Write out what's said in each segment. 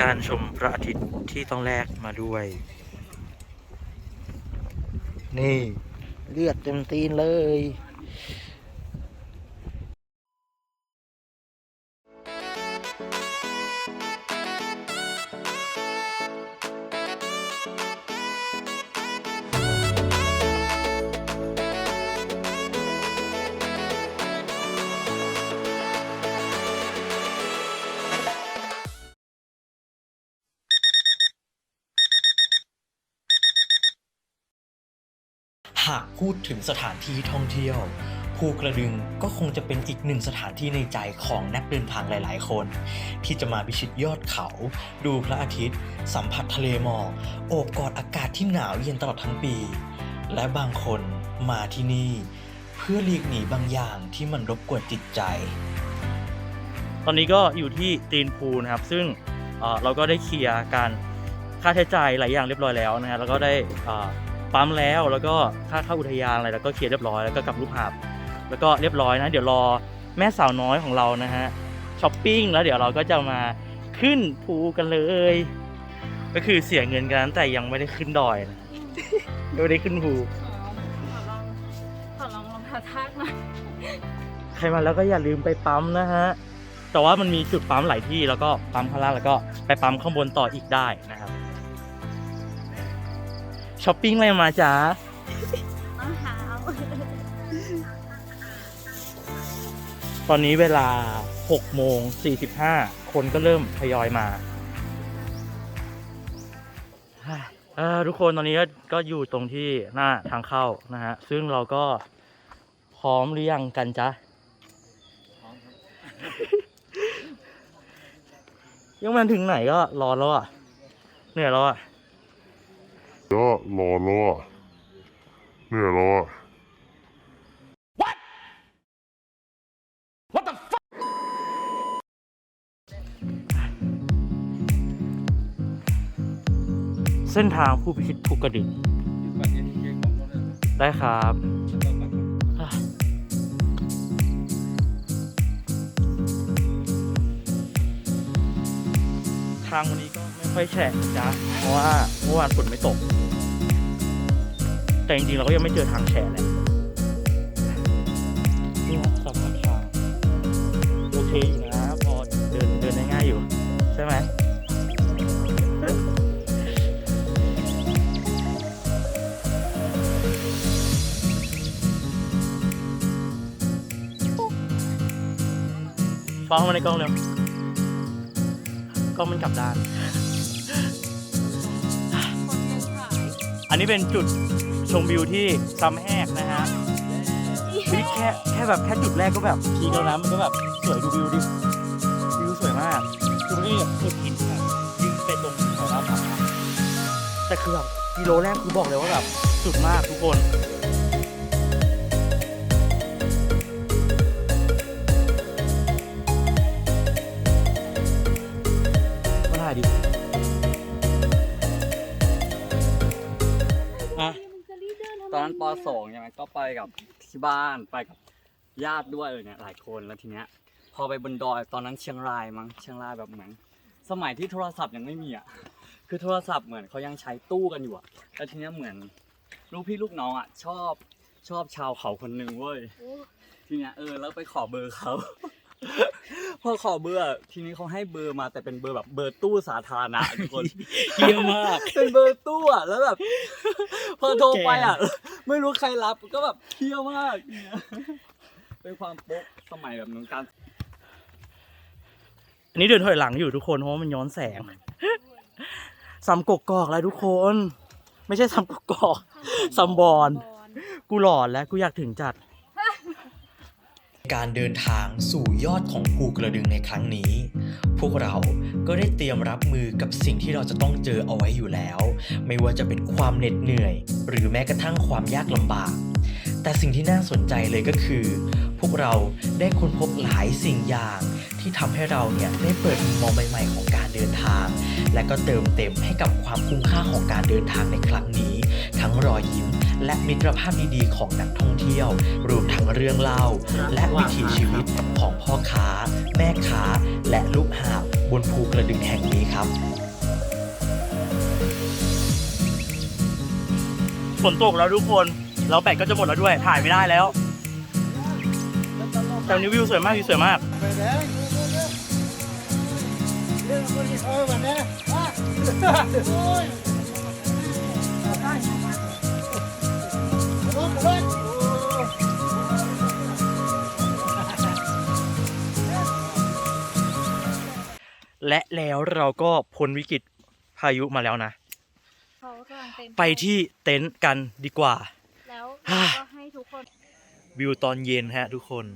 การชมพระอาทิตย์ที่ต้องแลกมาด้วย นี่ เลือดเต็มตีนเลย หากพูดถึงสถานที่ท่องเที่ยว ภูกระดึงก็คงจะเป็นอีกหนึ่งสถานที่ในใจของนักเดินทางหลาย ๆ คน ที่จะมาพิชิตยอดเขา ดูพระอาทิตย์ สัมผัสทะเลหมอกโอบกอดอากาศที่หนาวเย็นตลอดทั้งปี และบางคนมาที่นี่ เพื่อหลีกหนีบางอย่างที่มันรบกวนจิตใจ ตอนนี้ก็อยู่ที่ตีนภูนะครับ ซึ่งเอ่อเราก็ได้เคลียร์การค่าใช้จ่ายหลายอย่างเรียบร้อยแล้วนะฮะแล้วก็ได้อ่อ ปั๊มแล้ว แล้วก็ค่าเข้าอุทยานอะไรแล้วก็เคลียร์เรียบร้อยแล้วก็กลับรูปภาพแล้วก็เรียบร้อยนะ เดี๋ยวรอแม่สาวน้อยของเรานะฮะช้อปปิ้งแล้วเดี๋ยวเราก็จะมาขึ้นภูกันเลย ก็คือเสียเงินกันแต่ยังไม่ได้ขึ้นดอยนะยังไม่ได้ขึ้นภูขอขอลองขอลองรองเท้าทากหน่อยใครมาแล้วก็อย่าลืมไปปั๊มนะฮะแต่ว่ามันมีจุดปั๊มหลายที่แล้วก็ปั๊มข้างล่างแล้วก็ไปปั๊มข้างบนต่ออีกได้นะครับ ช้อปปิ้งอะไรมาจ๊ะรองเท้าตอนนี้เวลา6โมง45 คนก็เริ่มทยอยมาเอ่อทุกคนตอนนี้ก็ก็อยู่ตรงที่หน้าทางเข้านะฮะ ซึ่งเราก็พร้อมหรือยังกันจ๊ะ ยังไมันถึงไหนก็รอแล้วอะ เหนื่อยแล้วอะ ก็รอแล้วอะเหนื่อยแล้วอะเส้นทางผู้พิชิตภูกระดึงได้ครับอะทางวันนี้ก็ไม่ ค่อยแฉะนะเพราะว่าเมื่อวานฝนไม่ตก แต่จริงๆเราก็ยังไม่เจอทางแฉะแหละนี่นะสำหรับทางโอเคอยู่นะพอเดินเดินได้ง่ายอยู่ ใช่ไหมฟ้องเข้ามาในกล้องเร็วกล้องมันกลับด้านคน อันนี้เป็นจุดชมวิวที่ซ้ำแหกนะฮะนี่แค่แค่แบบแค่จุดแรกก็แบบพีแล้วนะมันก็แบบสวยดูวิวดิวิวสวยมากคือมันก็แบบสุดหินอะยิงไปตรงแถวหน้าผาแต่คือแบบกิโลแรกคือบอกเลยว่าแบบสุดมากทุกคน ก็ไปกับที่บ้านไปกับญาติด้วยเลยเนี่ยหลายคนแล้วทีเนี้ยพอไปบนดอยตอนนั้นเชียงรายมั้งเชียงรายแบบเหมือน สมัยที่โทรศัพท์ยังไม่มีอะคือโทรศัพท์เหมือนเขายังใช้ตู้กันอยู่อะแล้วทีเนี้ยเหมือนลูกพี่ลูกน้องอะชอบชอบชาวเขาคนหนึ่งเว้ยทีเนี้ยเออแล้วไปขอเบอร์เขาพอขอเบอร์อะทีนี้เขาให้เบอร์มาแต่เป็นเบอร์แบบเบอร์ตู้สาธารณะทุกคนเยี่ยมมากเป็นเบอร์ตู้อะแล้วแบบพอโทรไปอะ ไม่รู้ใครรับก็แบบเที่ยวมากเนี่ยเป็นความโป๊ะสมัยแบบนั้นการอันนี้เดินถอยหลังอยู่ทุกคนเพราะว่ามันย้อนแสงซัมกกอกแล้วทุกคน ไม่ใช่ซัมกกอกซัมบอน กูหลอนแล้วกูอยากถึงจัด การเดินทางสู่ยอดของภูกระดึงในครั้งนี้ พวกเรา ก็ได้เตรียมรับมือกับสิ่งที่เราจะต้องเจอเอาไว้อยู่แล้ว ไม่ว่าจะเป็นความเหน็ดเหนื่อย หรือแม้กระทั่งความยากลำบาก แต่สิ่งที่น่าสนใจเลยก็คือ พวกเราได้ค้นพบหลายสิ่งอย่าง ที่ทำให้เราเนี่ยได้เปิดมุมมองใหม่ๆของการเดินทาง และก็เติมเต็มให้กับความคุ้มค่าของการเดินทางในครั้งนี้ ทั้งรอยยิ้ม และมิตรภาพดีๆของนักท่องเที่ยว รวมทั้งเรื่องเล่า และวิถีชีวิตของพ่อค้า แม่ค้า และลูกหาบบนภูกระดึงแห่งนี้ครับฝนตกแล้วทุกคน แล้วแบตก็จะหมดแล้วด้วย ถ่ายไม่ได้แล้วแต่วันนี้วิวสวยมากวิวสวยมาก และแล้วเราก็พ้นวิกฤตพายุมาแล้วนะ เขากำลังเต็มไปที่เต็นท์กันดีกว่า แล้วฮ่าก็ให้ทุกคน วิวตอนเย็นฮะทุกคน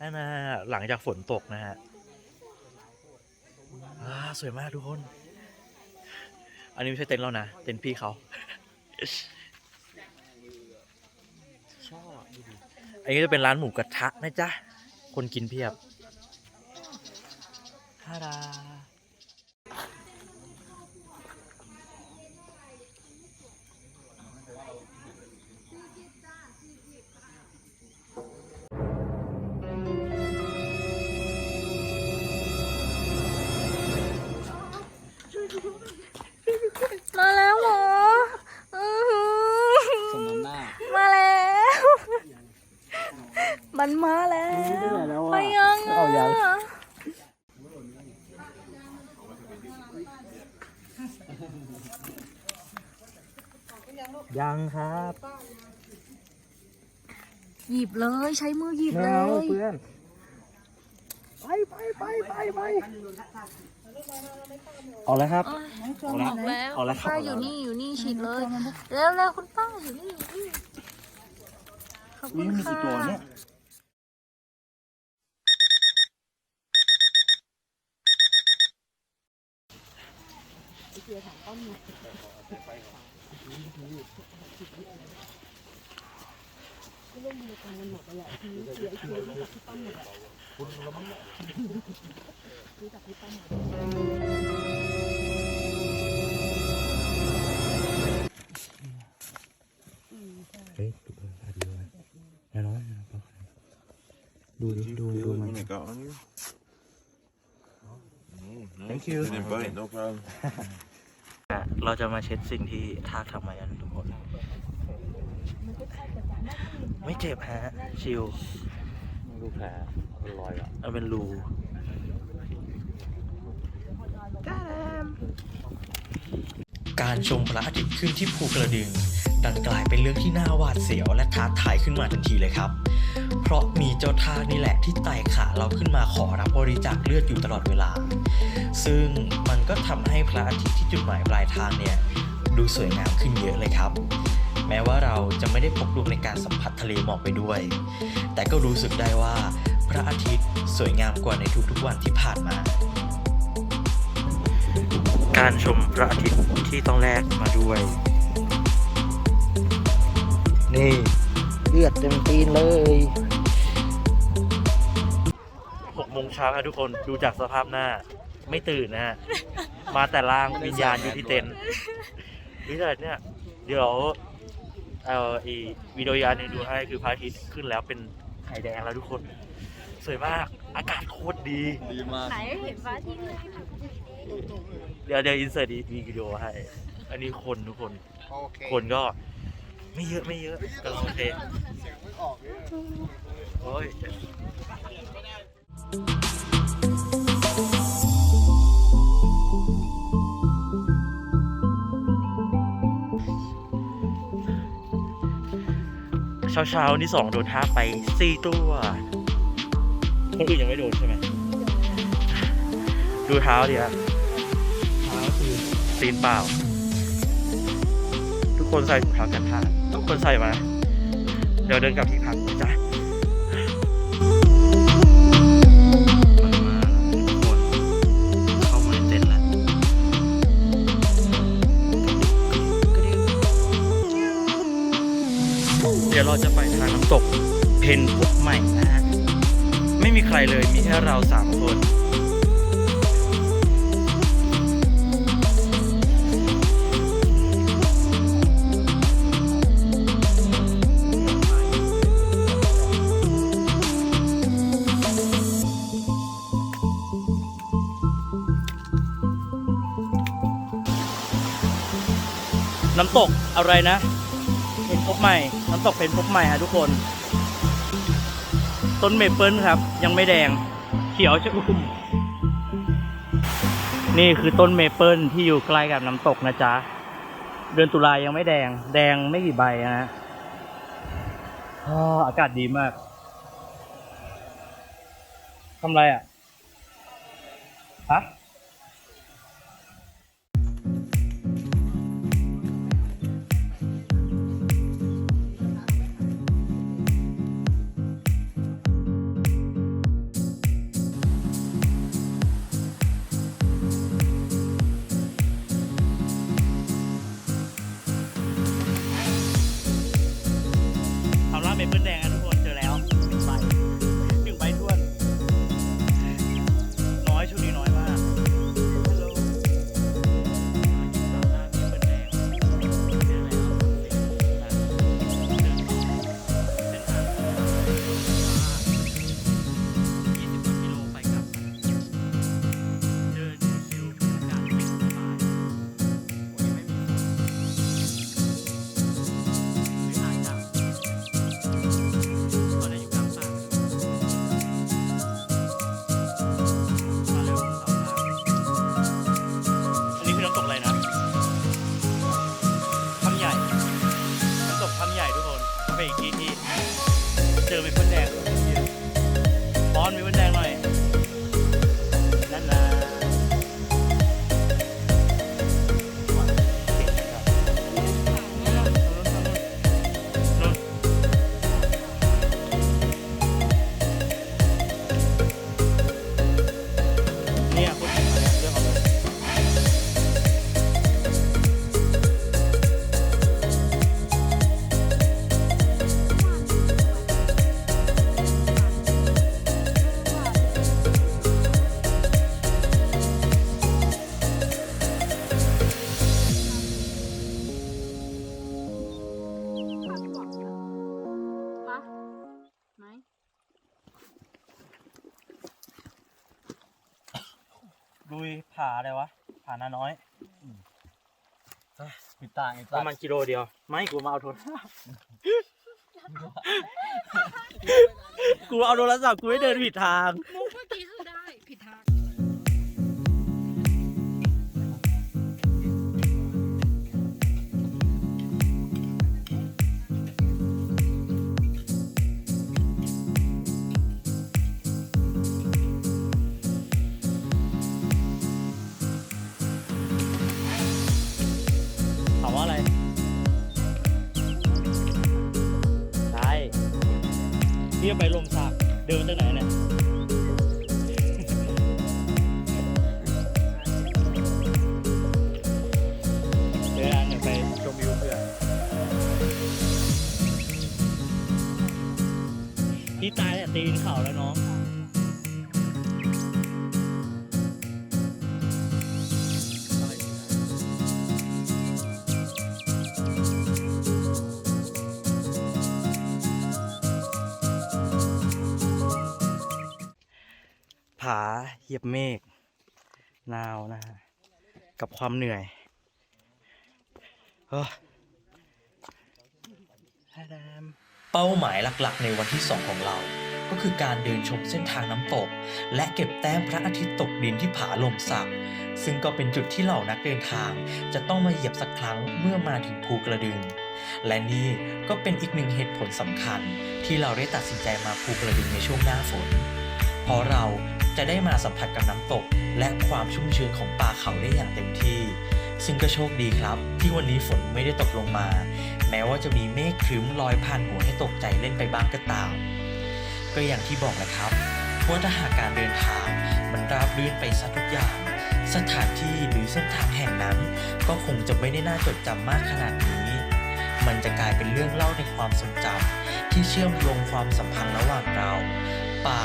นั่นนะหลังจากฝนตกนะฮะอ่าสวยมากทุกคน อันนี้ไม่ใช่เต็นท์เรานะ เต็นท์พี่เขา ชอบดูดิอันนี้จะเป็นร้านหมูกระทะนะจ๊ะ คนกินเพียบ ฮ หยิบเลยใช้มือหยิบไม่เลเอาย เพื่อนเอาแล้วครับเอาแล้วเอาแล้วครับป้าอยู่นี่อยู่นี่ฉีดเลย แล้วแล้วคุณป้าอยู่นี่อยู่นี่ขอบคุณค่ะเฮ้ย ดูเอออาดีเลยแน่นอนดูดิดูดูมัน When I got on you. Oh, no. Thank you. Didn't bite, no problem. อะเราจะมาเช็ดสิ่งที่ทากทำมากันทุกคน ไม่เจ็บฮะ ชิลดูแผลเป็นรอยอะเอาเป็นรูการชมพระอาทิตย์ขึ้นที่ภูกระดึง ดันกลายเป็นเรื่องที่น่าหวาดเสียวและท้าทายขึ้นมาทันทีเลยครับ เพราะมีเจ้าทากนี่แหละที่ไต่ขาเราขึ้นมาขอรับบริจาคเลือดอยู่ตลอดเวลา ซึ่งมันก็ทำให้พระอาทิตย์ที่จุดหมายปลายทางเนี่ยดูสวยงามขึ้นเยอะเลยครับ แม้ว่าเราจะไม่ได้พกดวงในการสัมผัสทะเลหมอกไปด้วย แต่ก็รู้สึกได้ว่าพระอาทิตย์สวยงามกว่าในทุกๆวันที่ผ่านมา การชมพระอาทิตย์ที่ต้องแลกมาด้วย นี่เลือดเต็มตีนเลยหกโมงเช้าครับทุกคนดูจากสภาพหน้า ไม่ตื่นนะฮะมาแต่ล่างวิญญาณอยู่ที่เต็นท์นี่แต่เนี่ย เดี๋ยว เอาอีวิดีโอยานหนึ่งดูให้คือพระอาทิตย์ขึ้นแล้วเป็นไข่แดงแล้วทุกคน สวยมากอากาศโคตรดี ดีมากไหนเห็นฟ้าที่เลยเดี๋ยวเดี๋ยวอินเสิร์ตมีวิดีโอให้ อันนี้คนทุกคนคนก็ไม่เยอะไม่เยอะก็โอเคโอ้ยเช้า เช้าๆนี่สองโดนท้าไปสี่ตัว คนอื่นยังไม่โดนใช่ไหม ดูเท้าดิครับเท้าคือตีนเปล่า ทุกคนใส่ถุงเท้ากันท่าทุกคนใส่มา เดี๋ยวเดินกลับที่ี๋ยวเราจะไปทางน้ำตกเพนพุกใหม่นะฮะ ไม่มีใครเลยมีแค่เราสามคนน้ำตกอะไรนะ นพบใหม่น้ำตกเพนพบใหม่ฮะทุกคน ต้นเมเปิลครับ ยังไม่แดง เขียวชะอุ่ม นี่คือต้นเมเปิลที่อยู่ใกล้กับน้ำตกนะจ๊ะ เดือนตุลายังไม่แดง แดงไม่กี่ใบนะฮะอ้ออากาศดีมากทำไรอะฮะ ลุยผาอะไรวะผานาน้อยปิดตาไงประมาณกิโลเดียว ไม่กูมาเอาโทรศัพท์กูเอาโทรศัพท์กูไม่เดินผิดทางมุ เหยียบเมฆนาวนะฮะกับความเหนื่อยเฮ้ยฮาดามเป้าหมายหลักๆ ในวันที่ 2 ของเรา ก็คือการเดินชมเส้นทางน้ำตก และเก็บแต้มพระอาทิตย์ตกดินที่ผาลมสัก ซึ่งก็เป็นจุดที่เหล่านักเดินทาง จะต้องมาเหยียบสักครั้งเมื่อมาถึงภูกระดึง และนี่ก็เป็นอีกหนึ่งเหตุผลสำคัญ ที่เราได้ตัดสินใจมาภูกระดึงในช่วงหน้าฝน เพราะเรา จะได้มาสัมผัสกับน้ำตก และความชุ่มชื้นของป่าเขาได้อย่างเต็มที่ ซึ่งก็โชคดีครับ ที่วันนี้ฝนไม่ได้ตกลงมา แม้ว่าจะมีเมฆครึ้มลอยผ่านหัวให้ตกใจเล่นไปบ้างก็ตาม ก็อย่างที่บอกนะครับว่าถ้าหากการเดินทางมันราบรื่นไปซะทุกอย่าง สถานที่หรือเส้นทางแห่งนั้น ก็คงจะไม่ได้น่าจดจำมากขนาดนี้ มันจะกลายเป็นเรื่องเล่าในความทรงจำที่เชื่อมโยงความสัมพันธ์ระหว่างเรา ป่า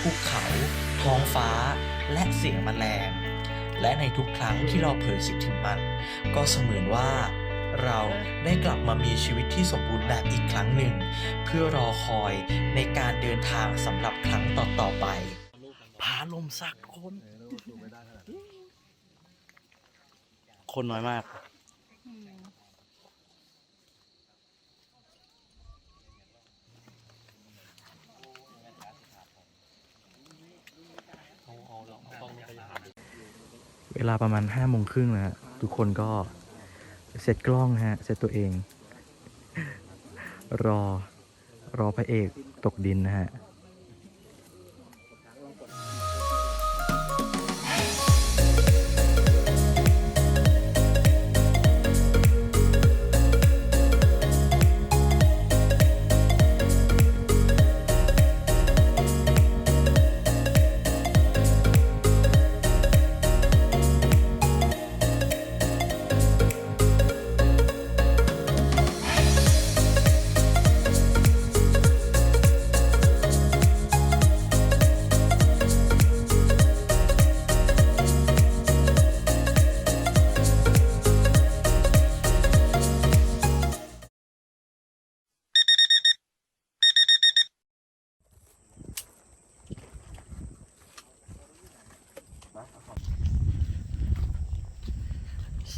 ภูเขา ท้องฟ้า และเสียงแมลง และในทุกครั้งที่เราเผยคิดถึงมัน ก็เสมือนว่า เราได้กลับมามีชีวิตที่สมบูรณ์แบบอีกครั้งหนึ่ง เพื่อรอคอยในการเดินทางสำหรับครั้งต่อๆไปผาลมสักคน คนน้อยมาก เวลาประมาณห้าโมงครึ่งนะฮะทุกคนก็เสร็จกล้องฮะ เสร็จตัวเอง รอรอพระเอกตกดินนะฮะ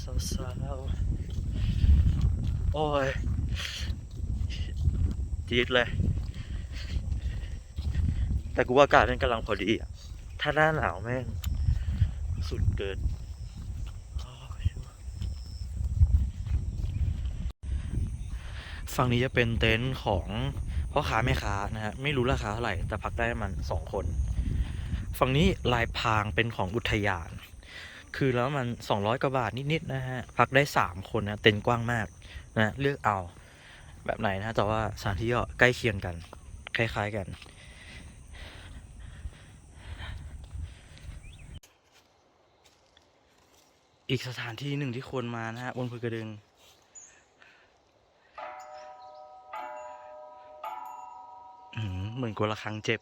สาวๆ โอ้ยจี๊ดเลย แต่กูว่าอากาศมันกำลังพอดีอะ ถ้าหน้าหนาวแม่ง สุดเกินฝั่งนี้จะเป็นเต็นท์ของพ่อค้าแม่ค้านะฮะ ไม่รู้ราคาเท่าไหร่ แต่พักได้มันสองคน ฝั่งนี้ลายพรางเป็นของอุทยาน คือแล้วมัน 200 กว่าบาทนิดๆนะฮะ พักได้ 3 คนนะ เต็นท์กว้างมากนะเลือกเอาแบบไหนนะ แต่ว่าสถานที่ก็ใกล้เคียงกัน คล้ายๆกัน อีกสถานที่หนึ่งที่ควรมานะฮะบนภูกระดึงเหมือนกละครั้งเจ็บ